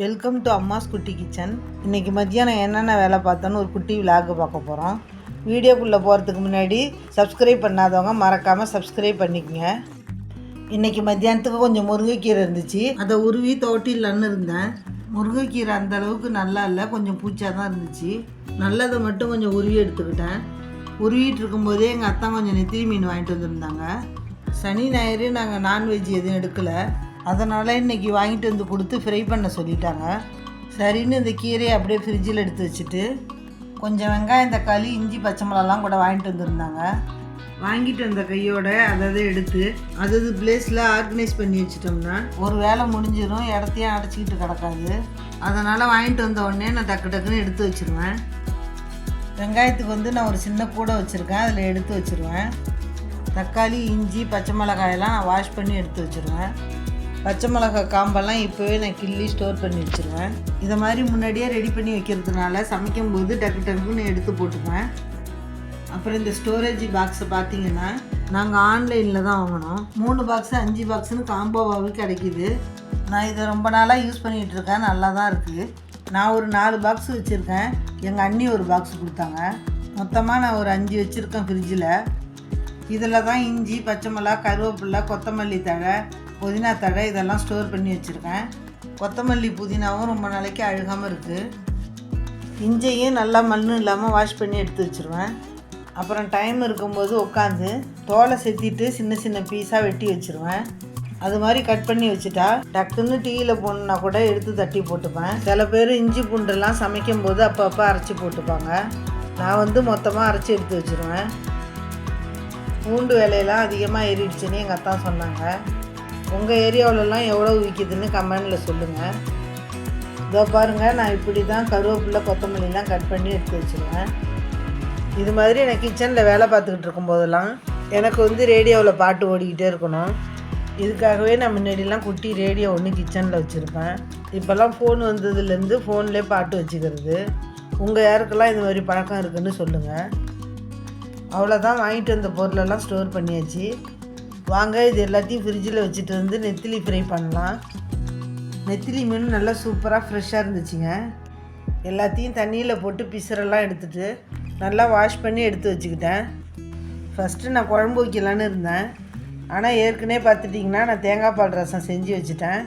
Welcome to அம்மாஸ் குட்டி kitchen இன்றைக்கி மத்தியானம் என்னென்ன வேலை பார்த்தோன்னு ஒரு குட்டி விலாகு பார்க்க போகிறோம் வீடியோக்குள்ளே போகிறதுக்கு முன்னாடி சப்ஸ்கிரைப் பண்ணாதவங்க மறக்காமல் சப்ஸ்கிரைப் பண்ணிக்கங்க. இன்றைக்கி மத்தியானத்துக்கு கொஞ்சம் முருங்கைக்கீரை இருந்துச்சு. அதை உருவி தோட்டிலன்னு இருந்தேன். முருங்கைக்கீரை அந்த அளவுக்கு நல்லா இல்லை கொஞ்சம் பூச்சாக தான் இருந்துச்சு. நல்லதை மட்டும் கொஞ்சம் உருவி எடுத்துக்கிட்டேன். உருவிட்டு இருக்கும்போதே எங்கள் அத்தான் கொஞ்சம் நெத்திரி மீன் வாங்கிட்டு வந்திருந்தாங்க. சனி ஞாயிறு நாங்கள் நான்வெஜ் எதுவும் எடுக்கலை. அதனால் இன்னைக்கு வாங்கிட்டு வந்து கொடுத்து ஃப்ரை பண்ண சொல்லிட்டாங்க. சரின்னு இந்த கீரையை அப்படியே ஃப்ரிட்ஜில் எடுத்து வச்சுட்டு கொஞ்சம் வெங்காயம் தக்காளி இஞ்சி பச்சை மிளகாலாம் கூட வாங்கிட்டு வந்திருந்தாங்க. வாங்கிட்டு வந்த கையோட அதை அதை எடுத்து அதது பிளேஸில் ஆர்கனைஸ் பண்ணி வச்சிட்டோம்னா ஒரு வேலை முடிஞ்சிடும் இடத்தையும் அடைச்சிக்கிட்டு கிடக்காது. அதனால் வாங்கிட்டு வந்த உடனே நான் டக்கு டக்குன்னு எடுத்து வச்சிருவேன். வெங்காயத்துக்கு வந்து நான் ஒரு சின்ன கூடை வச்சுருக்கேன் அதில் எடுத்து வச்சுருவேன். தக்காளி இஞ்சி பச்சை மிளகாயெல்லாம் நான் வாஷ் பண்ணி எடுத்து வச்சுருவேன். பச்சை மிளகாய் காம்பெல்லாம் இப்போவே நான் கிள்ளி ஸ்டோர் பண்ணி வச்சுருவேன். இதை மாதிரி முன்னாடியே ரெடி பண்ணி வைக்கிறதுனால சமைக்கும் போது டக்கு டக்குன்னு எடுத்து போட்டுப்பேன் அப்புறம் இந்த ஸ்டோரேஜ் பாக்ஸை பார்த்தீங்கன்னா நாங்கள் ஆன்லைனில் தான் வாங்கினோம் மூணு பாக்ஸு அஞ்சு பாக்ஸுன்னு காம்போவாகவே கிடைக்கிது. நான் இதை ரொம்ப நாளாக யூஸ் பண்ணிகிட்டு இருக்கேன். நல்லா தான் இருக்குது நான் ஒரு நாலு பாக்ஸ் வச்சுருக்கேன். எங்கள் அண்ணி ஒரு பாக்ஸ் கொடுத்தாங்க. மொத்தமாக நான் ஒரு அஞ்சு வச்சுருக்கேன் ஃப்ரிட்ஜில் இதில் தான் இஞ்சி பச்சை மிளகா கருவேப்பிலை கொத்தமல்லி தழை புதினா தழை இதெல்லாம் ஸ்டோர் பண்ணி வச்சுருக்கேன். கொத்தமல்லி புதினாவும் ரொம்ப நாளைக்கு அழுகாமல் இருக்குது இஞ்சியும் நல்லா மண் இல்லாமல் வாஷ் பண்ணி எடுத்து வச்சுருவேன். அப்புறம் டைம் இருக்கும்போது உட்காந்து தோலை செத்திட்டு சின்ன சின்ன பீஸாக வெட்டி வச்சுருவேன். அது மாதிரி கட் பண்ணி வச்சுட்டா டக்குன்னு டீயில் போடணுன்னா கூட எடுத்து தட்டி போட்டுப்பேன். சில பேர் இஞ்சி பூண்டெல்லாம் சமைக்கும் போது அப்பப்போ அரைச்சி போட்டுப்பாங்க. நான் வந்து மொத்தமாக அரைச்சி எடுத்து வச்சுருவேன். பூண்டு விலையெல்லாம் அதிகமாக ஏறிடுச்சுன்னு எங்கள் அத்தான் சொன்னாங்க. உங்கள் ஏரியாவிலலாம் எவ்வளோ விற்கிதுன்னு கமெண்டில் சொல்லுங்கள் இதோ பாருங்கள் நான் இப்படி தான் கருவேப்பிலை கொத்தமல்லிலாம் கட் பண்ணி எடுத்து வச்சுருவேன் இது மாதிரி நான் கிச்சனில் வேலை பார்த்துக்கிட்டு இருக்கும்போதெல்லாம் எனக்கு வந்து ரேடியோவில் பாட்டு ஓடிக்கிட்டே இருக்கணும். இதுக்காகவே நான் முன்னாடிலாம் குட்டி ரேடியோ ஒன்று கிச்சனில் வச்சுருப்பேன். இப்போல்லாம் ஃபோன் வந்ததுலேருந்து ஃபோன்லேயே பாட்டு வச்சுக்கிறது. உங்கள் யாருக்கெல்லாம் இது மாதிரி பழக்கம் இருக்குதுன்னு சொல்லுங்கள் அவ்வளோதான் வாங்கிட்டு வந்த பொருளெல்லாம் ஸ்டோர் பண்ணியாச்சு. வாங்க இது எல்லாத்தையும் ஃப்ரிட்ஜில் வச்சுட்டு வந்து நெத்திலி ஃப்ரை பண்ணலாம். நெத்திலி மீன் நல்லா சூப்பராக ஃப்ரெஷ்ஷாக இருந்துச்சுங்க. எல்லாத்தையும் தண்ணியில் போட்டு பிசரெல்லாம் எடுத்துட்டு நல்லா வாஷ் பண்ணி எடுத்து வச்சுக்கிட்டேன். ஃபஸ்ட்டு நான் குழம்பு வைக்கலான்னு இருந்தேன். ஆனால் ஏற்கனவே பார்த்துட்டிங்கன்னா நான் தேங்காய் பால் ரசம் செஞ்சு வச்சுட்டேன்.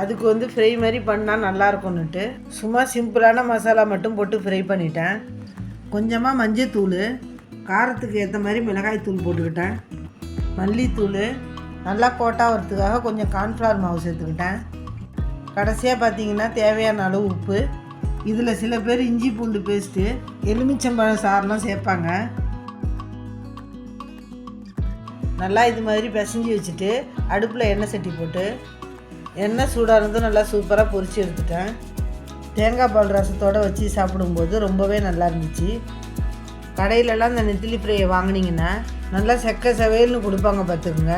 அதுக்கு வந்து ஃப்ரை மாதிரி பண்ணால் நல்லாயிருக்கும்னுட்டு சும்மா சிம்பிளான மசாலா மட்டும் போட்டு ஃப்ரை பண்ணிட்டேன். கொஞ்சமாக மஞ்சத்தூள் காரத்துக்கு ஏற்ற மாதிரி மிளகாய் தூள் போட்டுக்கிட்டேன். மல்லித்தூள் நல்லா கோட்டாகிறதுக்காக கொஞ்சம் கார்ன்ஃப்ளவர் மாவு சேர்த்துக்கிட்டேன். கடைசியாக பார்த்தீங்கன்னா தேவையான அளவு உப்பு. இதில் சில பேர் இஞ்சி பூண்டு பேஸ்ட்டு எலுமிச்சம்பழம் சாரெலாம் சேர்ப்பாங்க. நல்லா இது மாதிரி பிசைஞ்சு வச்சுட்டு அடுப்பில் எண்ணெய் சட்டி போட்டு எண்ணெய் சூடாக இருந்தும் நல்லா சூப்பராக பொரித்து எடுத்துட்டேன். தேங்காய் பால் ரசத்தோடு வச்சு சாப்பிடும்போது ரொம்பவே நல்லா இருந்துச்சு. கடையிலலாம் இந்த நெத்திலி ஃப்ரையை வாங்கினீங்கன்னா நல்லா செக்க செவையல்னு கொடுப்பாங்க பார்த்துக்குங்க.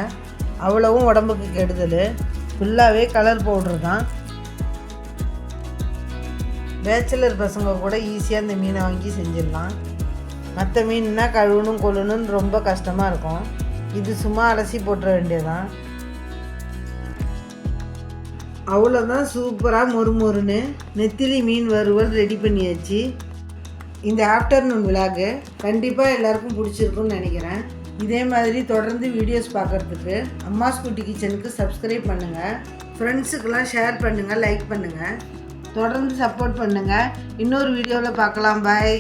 அவ்வளவும் உடம்புக்கு கெடுதல். ஃபுல்லாகவே கலர் பவுட்ரு தான். பேச்சுலர் பசங்க கூட ஈஸியாக இந்த மீனை வாங்கி செஞ்சிடலாம். மற்ற மீன்னா கழுவணும் கொள்ளணும்னு ரொம்ப கஷ்டமாக இருக்கும். இது சும்மா அலசி போட்டுற வேண்டியதான் அவ்வளோதான் சூப்பராக மொறுமொறுன்னு நெத்திலி மீன் வறுவல் ரெடி பண்ணியாச்சு. இந்த ஆஃப்டர்நூன் விழாக்கு கண்டிப்பாக எல்லாருக்கும் பிடிச்சிருக்குன்னு நினைக்கிறேன். இதே மாதிரி தொடர்ந்து வீடியோஸ் பார்க்குறதுக்கு அம்மாஸ் குட்டி கிச்சனுக்கு சப்ஸ்கிரைப் பண்ணுங்கள் ஃப்ரெண்ட்ஸுக்கெல்லாம் ஷேர் பண்ணுங்கள் லைக் பண்ணுங்கள் தொடர்ந்து சப்போர்ட் பண்ணுங்கள் இன்னொரு வீடியோவில் பார்க்கலாம். பாய்